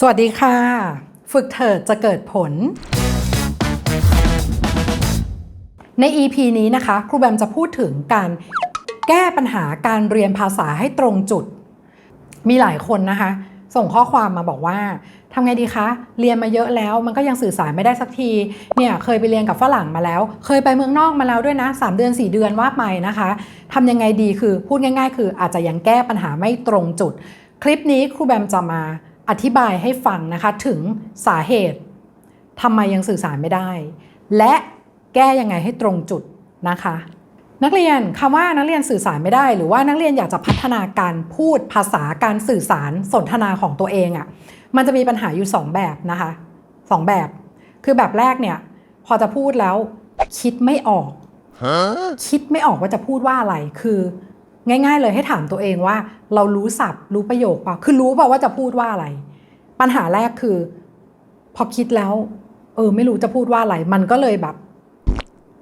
สวัสดีค่ะ ฝึกเถิดจะเกิดผล ใน EP นี้นะคะ ครูแบมจะพูดถึงการแก้ปัญหาการเรียนภาษาให้ตรงจุด มีหลายคนนะคะ ส่งข้อความมาบอกว่าทำไงดีคะ เรียนมาเยอะแล้ว มันก็ยังสื่อสารไม่ได้สักที เนี่ยเคยไปเรียนกับฝรั่งมาแล้ว เคยไปเมืองนอกมาแล้วด้วยนะ 3 เดือน 4 เดือนว่าไปนะคะทำยังไงดีคือพูดง่าย ๆ คืออาจจะยังแก้ปัญหาไม่ตรงจุด คลิปนี้ครูแบมจะมา อธิบายให้ฟังนะคะถึงสาเหตุทำไมยังสื่อสารไม่ได้ และแก้ยังไงให้ตรงจุดนะคะ นักเรียนคำว่านักเรียนสื่อสารไม่ได้ หรือว่านักเรียนอยากจะพัฒนาการพูดภาษาการสื่อสารสนทนาของตัวเองอะ่ะมันจะมีปัญหาอยู่ 2 แบบนะคะสองแบบ คือแบบแรกเนี่ยพอจะพูดแล้วคิดไม่ออกคิดไม่ออกว่าจะพูดว่าอะไรคือ ง่ายๆเลยให้ถามตัวเองว่า เรารู้ศัพท์รู้ประโยคเปล่าคือรู้เปล่าว่าจะพูดว่าอะไร ปัญหาแรกคือ พอคิดแล้ว เออ ไม่รู้จะพูดว่าอะไร มันก็เลยแบบ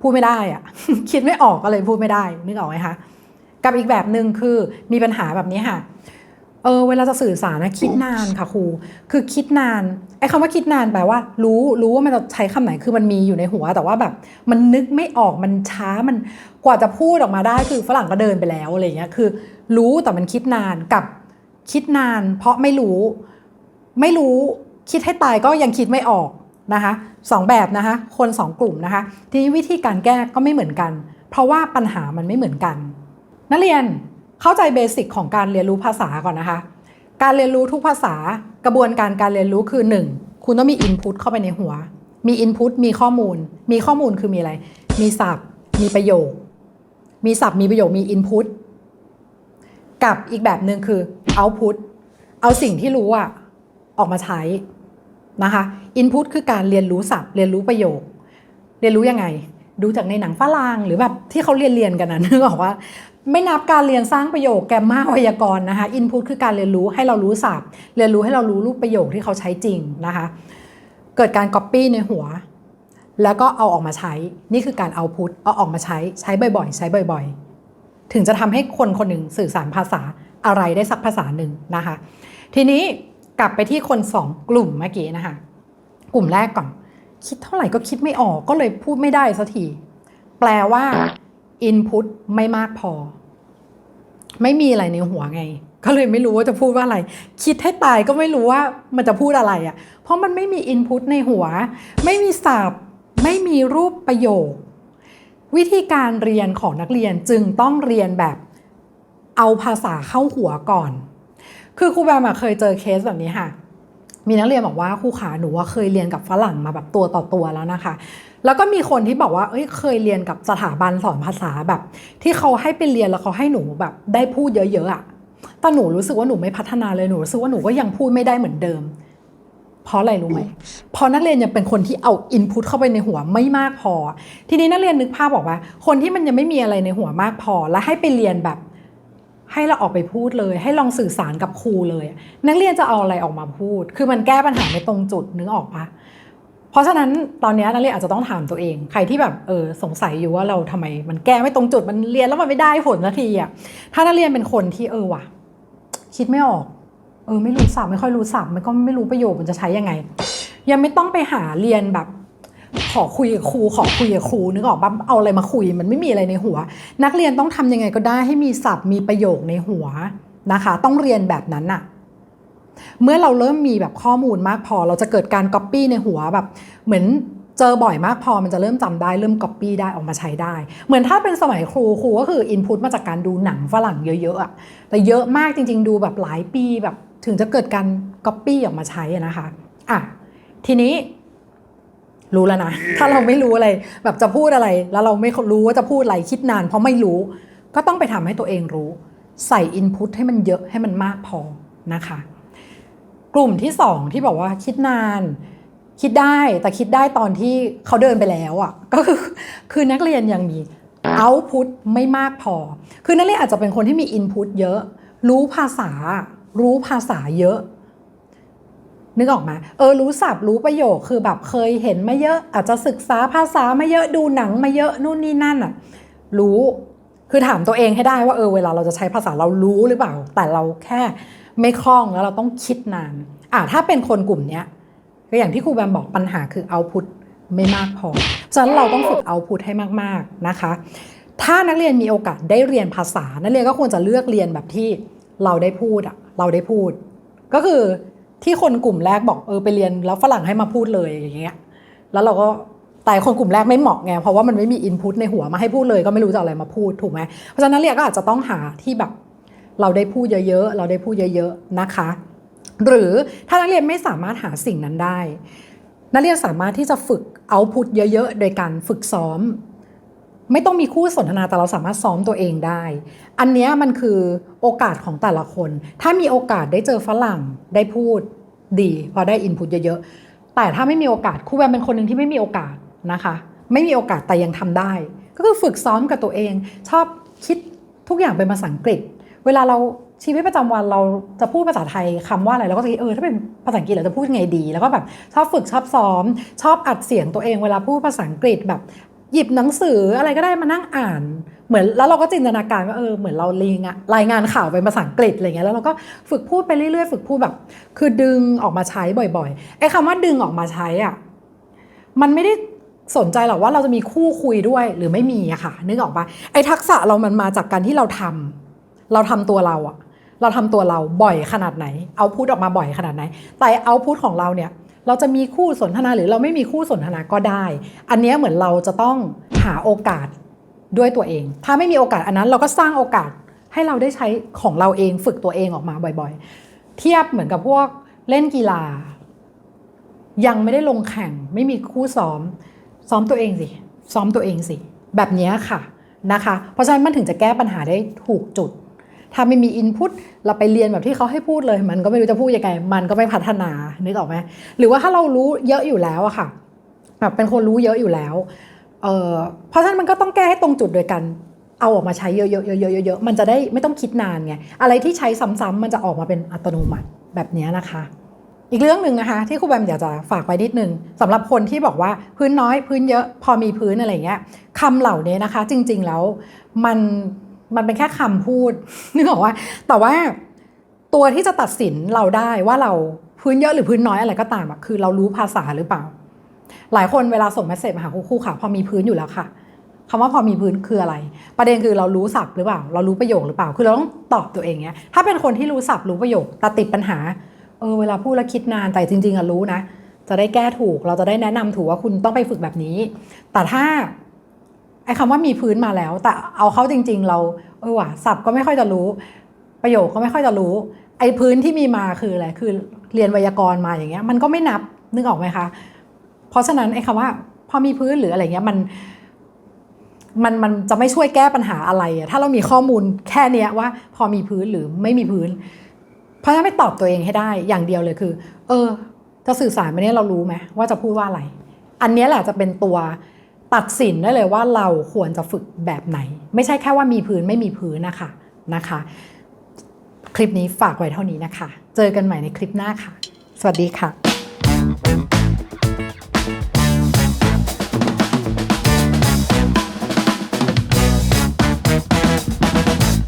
พูดไม่ได้อะคิดไม่ออกก็เลยพูดไม่ได้นึกออกไหมคะกับอีกแบบหนึ่งคือมีปัญหาแบบนี้ค่ะ เออเวลาจะสื่อสารนะคิดนานค่ะครู คือคิดนานไอ้คำว่าคิดนานแปลว่า รู้รู้ว่ามันจะใช้คำไหนคือมันมีอยู่ในหัว แต่ว่าแบบ มันนึกไม่ออกมันช้ามันกว่าจะพูดออกมาได้คือฝรั่งก็เดินไปแล้วอะไรเงี้ยคือ รู้แต่มันคิดนานกับคิดนาน เพราะไม่รู้ ไม่รู้คิดให้ตายก็ยังคิดไม่ออกนะคะสองแบบนะคะคนสองกลุ่มนะคะทีนี้วิธีการแก้ก็ไม่เหมือนกัน เพราะว่าปัญหามันไม่เหมือนกัน นักเรียน เข้าใจเบสิกของการเรียนรู้ภาษาก่อนนะคะ การเรียนรู้ทุกภาษากระบวนการการเรียนรู้คือ 1 คุณต้องมีอินพุตเข้าไปในหัว มีอินพุตมีข้อมูล มีข้อมูลคือมีอะไร มีศัพท์ มีประโยค มีศัพท์มีประโยคมีอินพุตกับอีกแบบหนึ่งคือเอาพุตเอาสิ่งที่รู้อะออกมาใช้นะคะอินพุตคือการเรียนรู้ศัพท์ เรียนรู้ประโยค เรียนรู้ยังไง ดูจากในหนังฝรั่งหรือแบบที่เขาเรียนเรียนกันนะนึกออกว่า ไม่นับการเรียนสร้างประโยคแกมมาไวยากรณ์นะคะอินพุตคือการเรียนรู้ให้เรารู้ศัพท์เรียนรู้ให้เรารู้รูปประโยคที่เขาใช้จริงนะคะ เกิดการก๊อปปี้ในหัว แล้วก็เอาออกมาใช้นี่คือการเอาพุทเอาออกมาใช้ใช้บ่อยๆ ใช้บ่อยๆ ถึงจะทำให้คนคนหนึ่งสื่อสารภาษาอะไรได้สักภาษาหนึ่งนะคะ ทีนี้กลับไปที่คนสองกลุ่มเมื่อกี้นะคะ กลุ่มแรกก่อน คิดเท่าไหร่ก็คิดไม่ออกก็เลยพูดไม่ได้สักทีแปลว่า input ไม่มากพอ ไม่มีอะไรในหัวไง ก็เลยไม่รู้ว่าจะพูดว่าอะไร คิดให้ตายก็ไม่รู้ว่ามันจะพูดอะไรอะ่ะ เพราะมันไม่มี input ในหัว ไม่มีศัพท์ไม่มีรูปประโยค วิธีการเรียนของนักเรียนจึงต้องเรียนแบบเอาภาษาเข้าหัวก่อน คือครูแบมเคยเจอเคสแบบนี้ค่ะ มีนักเรียนบอกว่าครูขาหนูว่าเคยเรียนกับฝรั่งมาแบบตัวต่อตัวแล้วนะคะ แล้วก็มีคนที่บอกว่าเอ้ยเคยเรียนกับสถาบันสอนภาษาแบบ ที่เขาให้ไปเรียนแล้วเขาให้หนูแบบได้พูดเยอะๆอะแต่หนูรู้สึกว่าหนูไม่พัฒนาเลยหนูรู้สึกว่าหนูก็ยังพูดไม่ได้เหมือนเดิม เพราะอะไรรู้ไหมเพราะนักเรียนยังเป็นคนที่เอาอินพุตเข้าไปในหัวไม่มากพอ ทีนี้นักเรียนนึกภาพบอกว่า คนที่มันยังไม่มีอะไรในหัวมากพอ แล้วให้ไปเรียนแบบ ให้เราออกไปพูดเลย ให้ลองสื่อสารกับครูเลย นักเรียนจะเอาอะไรออกมาพูด คือมันแก้ปัญหาไม่ตรงจุดนึกออกปะเพราะฉะนั้นตอนนี้นักเรียนอาจจะต้องถามตัวเอง ใครที่แบบเออสงสัยอยู่ว่าเราทำไม มันแก้ไม่ตรงจุดมันเรียนแล้วมันไม่ได้ผลนาทีอะถ้านักเรียนเป็นคนที่เออว่ะ คิดไม่ออกเออไม่รู้ศัพท์ไม่ค่อยรู้ศัพท์มันก็ไม่รู้ประโยคมันจะใช้ยังไง ยังไม่ต้องไปหาเรียนแบบ ขอคุยกับครูขอคุยกับครูนึกออกปะเอาอะไรมาคุยมันไม่มีอะไรในหัว นักเรียนต้องทำยังไงก็ได้ให้มีศัพท์มีประโยคในหัวนะคะ ต้องเรียนแบบนั้นน่ะเมื่อเราเริ่มมีแบบข้อมูลมากพอ เราจะเกิดการก๊อปปี้ในหัวแบบ เหมือนเจอบ่อยมากพอมันจะเริ่มจำได้เริ่มก๊อปปี้ได้ออกมาใช้ได้ เหมือนถ้าเป็นสมัยครูครูก็คืออินพุตมาจากการดูหนังฝรั่งเยอะๆอะแต่เยอะมากจริง ๆ ดูแบบหลายปีแบบถึงจะเกิดการก๊อปปี้ออกมาใช้นะคะอะทีนี้ รู้แล้วนะ ถ้าเราไม่รู้อะไร แบบจะพูดอะไร แล้วเราไม่รู้ว่าจะพูดอะไรคิดนานเพราะไม่รู้ ก็ต้องไปทำให้ตัวเองรู้ ใส่อินพุตให้มันเยอะให้มันมากพอนะคะ กลุ่มที่สองที่บอกว่าคิดนาน คิดได้แต่คิดได้ตอนที่เขาเดินไปแล้วอะ่ะก็คือคือนักเรียนยังมีเอาพุตไม่มากพอ คือนักเรียนอาจจะเป็นคนที่มีอินพุตเยอะ รู้ภาษา รู้ภาษาเยอะ นึกออกมาเออรู้ศัพท์รู้ประโยคคือแบบเคยเห็นมาเยอะอาจจะศึกษาภาษามาเยอะดูหนังมาเยอะนู่นนี่นั่นอะรู้คือถามตัวเองให้ได้ว่าเออเวลาเราจะใช้ภาษาเรารู้หรือเปล่า แต่เราแค่ไม่คล่องแล้วเราต้องคิดนานอะถ้าเป็นคนกลุ่มเนี้ยก็อย่างที่ครูแบมบอกปัญหาคือเอาพุทไม่มากพอฉะนั้นเราต้องฝึกเอาพุทให้มากๆนะคะ ถ้านักเรียนมีโอกาสได้เรียนภาษา นักเรียนก็ควรจะเลือกเรียนแบบที่เราได้พูดอะเราได้พูด ก็คือ ที่คนกลุ่มแรกบอกเออไปเรียนแล้วฝรั่งให้มาพูดเลยอย่างเงี้ยแล้วเราก็แต่คนกลุ่มแรกไม่เหมาะไงเพราะว่ามันไม่มีอินพุตในหัวมาให้พูดเลยก็ไม่รู้จะอาอะไรมาพูดถูกไหมเพราะฉะนั้นนักเรียนก็อาจจะต้องหาที่แบบเราได้พูดเยอะๆเราได้พูดเยอะๆนะคะ หรือถ้านักเรียนไม่สามารถหาสิ่งนั้นได้ นักเรียนสามารถที่จะฝึกเอาพุตเยอะๆ โดยการฝึกซ้อม ไม่ต้องมีคู่สนทนาแต่เราสามารถซ้อมตัวเองได้ อันนี้มันคือโอกาสของแต่ละคน ถ้ามีโอกาสได้เจอฝรั่งได้พูดดีพอได้อินพุตเยอะๆ แต่ถ้าไม่มีโอกาสครูแบมเป็นคนหนึ่งที่ไม่มีโอกาสนะคะ ไม่มีโอกาสแต่ยังทำได้ ก็คือฝึกซ้อมกับตัวเอง ชอบคิดทุกอย่างเป็นภาษาอังกฤษ เวลาเราชีวิตประจำวันเราจะพูดภาษาไทยคำว่าอะไรเราก็จะคิดเออถ้าเป็นภาษาอังกฤษเราจะพูดยังไงดี แล้วก็แบบชอบฝึกชอบซ้อม ชอบอัดเสียงตัวเองเวลาพูดภาษาอังกฤษแบบ หยิบหนังสืออะไรก็ได้มานั่งอ่าน เหมือนแล้วเราก็จินตนาการว่าเออเหมือนเราลียงอะรายงานข่าวเป็นภาษาอังกฤษอะไรเงี้ยแล้วเราก็ฝึกพูดไปเรื่อยๆ ฝึกพูดแบบ คือดึงออกมาใช้บ่อยๆไอ้คำว่าดึงออกมาใช้อะมันไม่ได้สนใจหรอกว่าเราจะมีคู่คุยด้วยหรือไม่มีอะค่ะ นึกออกปะไอ้ทักษะเรามันมาจากการที่เราทำเราทำตัวเราอะเราทำตัวเราบ่อยขนาดไหน เอาพูดออกมาบ่อยขนาดไหน แต่เอาพูดของเราเนี่ย เราจะมีคู่สนทนาหรือเราไม่มีคู่สนทนาก็ได้ อันนี้เหมือนเราจะต้องหาโอกาสด้วยตัวเอง ถ้าไม่มีโอกาสอันนั้นเราก็สร้างโอกาสให้เราได้ใช้ของเราเองฝึกตัวเองออกมาบ่อยๆ เทียบเหมือนกับพวกเล่นกีฬา ยังไม่ได้ลงแข่งไม่มีคู่ซ้อม ซ้อมตัวเองสิซ้อมตัวเองสิ แบบนี้ค่ะนะคะ เพราะฉะนั้นมันถึงจะแก้ปัญหาได้ถูกจุด ถ้าไม่มีอินพุตเราไปเรียนแบบที่เขาให้พูดเลย มันก็ไม่รู้จะพูดยังไงมันก็ไม่พัฒนานึกออกไหมหรือว่าถ้าเรารู้เยอะอยู่แล้วอะค่ะแบบเป็นคนรู้เยอะอยู่แล้วเออเพราะฉะนั้นมันก็ต้องแก้ให้ตรงจุดโดยการเอาออกมาใช้เยอะๆเยอะๆเยอะๆมันจะได้ไม่ต้องคิดนานไงอะไรที่ใช้ซ้ำๆมันจะออกมาเป็นอัตโนมัติแบบนี้นะคะ อีกเรื่องหนึ่งนะคะ ที่ครูแบมอยากจะฝากไว้นิดนึงสำหรับคนที่บอกว่าพื้นน้อยพื้นเยอะพอมีพื้นอะไรเงี้ยคำเหล่านี้นะคะ จริงๆแล้วมัน มันเป็นแค่คำพูดนึกออกว่า แต่ว่าตัวที่จะตัดสินเราได้ว่าเราพื้นเยอะหรือพื้นน้อยอะไรก็ตามอะคือเรารู้ภาษาหรือเปล่า หลายคนเวลาส่งเมสเซจมาหาครูครูค่ะ พอมีพื้นอยู่แล้วค่ะคำว่าพอมีพื้นคืออะไร ประเด็นคือเรารู้ศัพท์หรือเปล่า เรารู้ประโยคหรือเปล่า คือเราต้องตอบตัวเองเนี้ย ถ้าเป็นคนที่รู้ศัพท์รู้ประโยคแต่ติดปัญหา เออเวลาพูดแล้วคิดนานแต่จริง ๆอะรู้นะ จะได้แก้ถูก เราจะได้แนะนำถูกว่าคุณต้องไปฝึกแบบนี้ แต่ถ้า ไอ้คำว่ามีพื้นมาแล้ว แต่เอาเข้าจริง ๆ เราเออว่ะศัพท์ก็ไม่ค่อยจะรู้ ประโยคก็ไม่ค่อยจะรู้ ไอ้พื้นที่มีมาคืออะไรคือเรียนไวยากรณ์มาอย่างเงี้ยมันก็ไม่นับนึกออกไหมคะเพราะฉะนั้นไอ้คำว่าพอมีพื้นหรืออะไรเงี้ยมันมันมันจะไม่ช่วยแก้ปัญหาอะไรอะถ้าเรามีข้อมูลแค่เนี้ยว่า พอมีพื้นหรือไม่มีพื้น เพราะฉะนั้นไม่ตอบตัวเองให้ได้อย่างเดียวเลยคือ เออจะสื่อสารไปเนี่ยเรารู้ไหมว่าจะพูดว่าอะไร อันนี้แหละจะเป็นตัว ตัดสินได้เลยว่าเราควรจะฝึกแบบไหน ไม่ใช่แค่ว่ามีพื้นไม่มีพื้นนะคะนะคะ คลิปนี้ฝากไว้เท่านี้นะคะ เจอกันใหม่ในคลิปหน้าค่ะ สวัสดีค่ะ